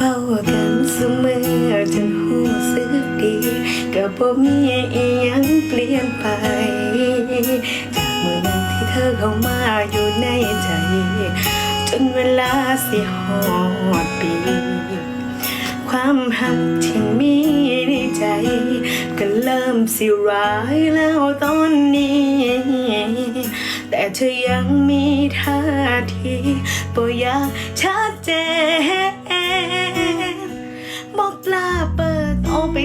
เว้ากันเสมอจนหูสึกดีก็บ่มีอีหยังเปลี่ยนไป จากเมื่อนั้นที่เธอเข้ามาอยู่ในใจ จนเวลาสิหอดปี ความหักที่มีในใจ ก็เริ่มสิร้ายแล้วตอนนี้ แต่เธอยังมีท่าทีบ่อยากชัดเจน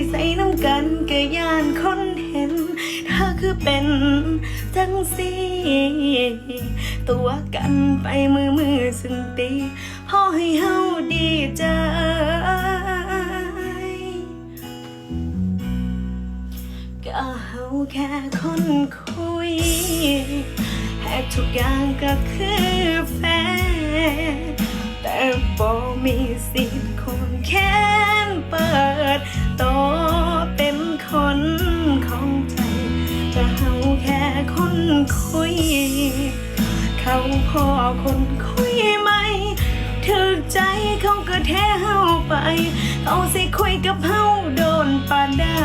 ใส่น้ำกันก็ยานคนเห็นเธอคือเป็นจังสีตัวกันไปมือมือสึงตีพอให้เฮาดีใจก็เฮาแค่คนคุยแหกทุกอย่างก็คือแฟนแต่บ่มีสิทธิ์คนแค้นเปิดตัว คุย เขาพอคนคุยไหมถึกใจเขาก็แท้เฮาไปเอาสิคุยกับเฮาโดนปานได้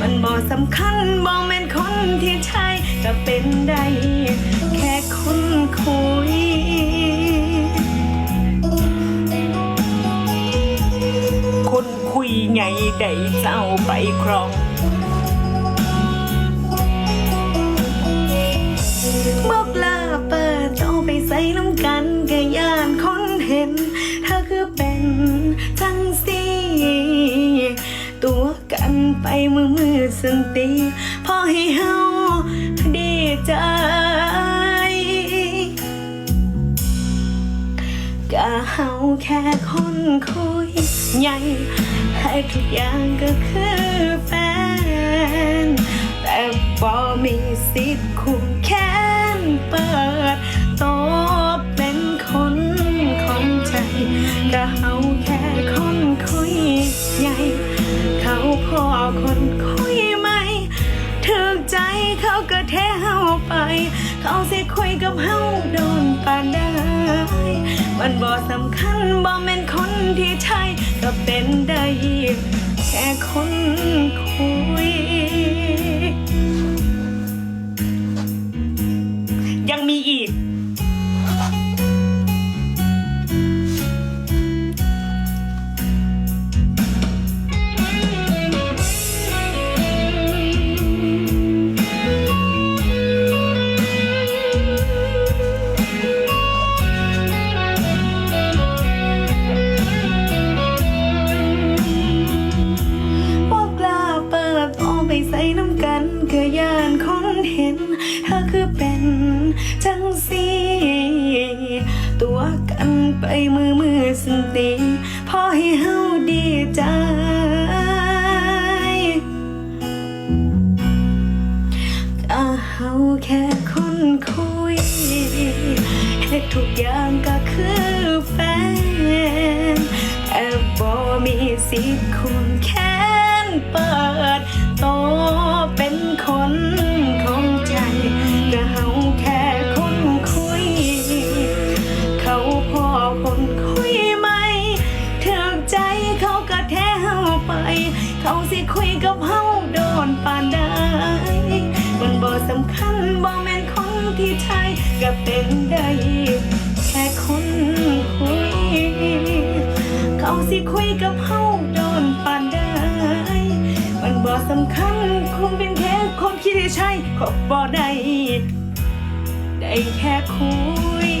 มันบ่สำคัญบ่แม่นคนที่ใช่ก็เป็นได้แค่คนคุยคนคุยไงได้เจ้าไปครอง มือมือสันตีพอให้เฮาดีใจก็เฮาแค่คนคุยใหญ่ให้ทุกอย่างก็คือแฟน แต่บ่มีสิทธิ์คุมแค้นเปิดโตเป็นคนของใจก็เฮา คนคุยไหมถึกใจเขาก็แท้เฮาไป เขาสิคุยกับเฮาโดนปานได้ มันบ่สำคัญบ่แม่นคนที่ใช่ก็เป็นได้ แค่คนคุย เห็นเธอคือเป็นจังสีตัวกันไปมือมือสันติพอให้เฮาดีใจก็เฮาแค่คนคุยเฮ็ดทุกอย่างก็คือแฟนแต่บ่มีสิทธิ์คุณ ปานได้มันบ่สำคัญบ่แม่นคนที่ใช่ก็เป็นได้แค่คนคุย เขาสิคุยกับเฮาโดนปานได้มันบ่สำคัญคงเป็นแค่คนคิดที่ใช่ก็บ่ได้ได้แค่คุย